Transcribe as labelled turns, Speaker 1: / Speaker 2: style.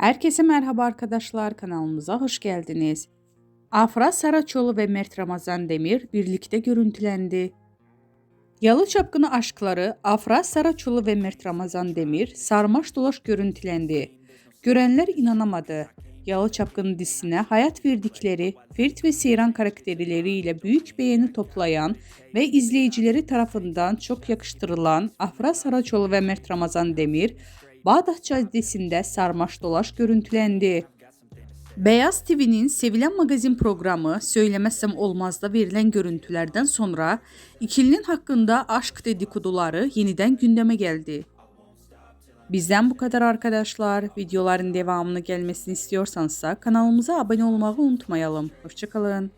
Speaker 1: Herkese merhaba arkadaşlar kanalımıza hoş geldiniz. Afra Saraçoğlu ve Mert Ramazan Demir birlikte görüntülendi. Yalı Çapkını aşkları Afra Saraçoğlu ve Mert Ramazan Demir sarmaş dolaş görüntülendi. Görenler inanamadı. Yalı Çapkını dizisine hayat verdikleri Ferit ve Seyran karakterleriyle büyük beğeni toplayan ve izleyicileri tarafından çok yakıştırılan Afra Saraçoğlu ve Mert Ramazan Demir, Bağdat Caddesi'nde sarmaş dolaş görüntülendi. Beyaz TV'nin sevilen magazin programı Söylemezsem Olmaz'da verilen görüntülerden sonra ikilinin hakkında aşk dedikoduları yeniden gündeme geldi. Bizden bu kadar arkadaşlar. Videoların devamını gelmesini istiyorsansa kanalımıza abone olmayı unutmayalım. Hoşçakalın.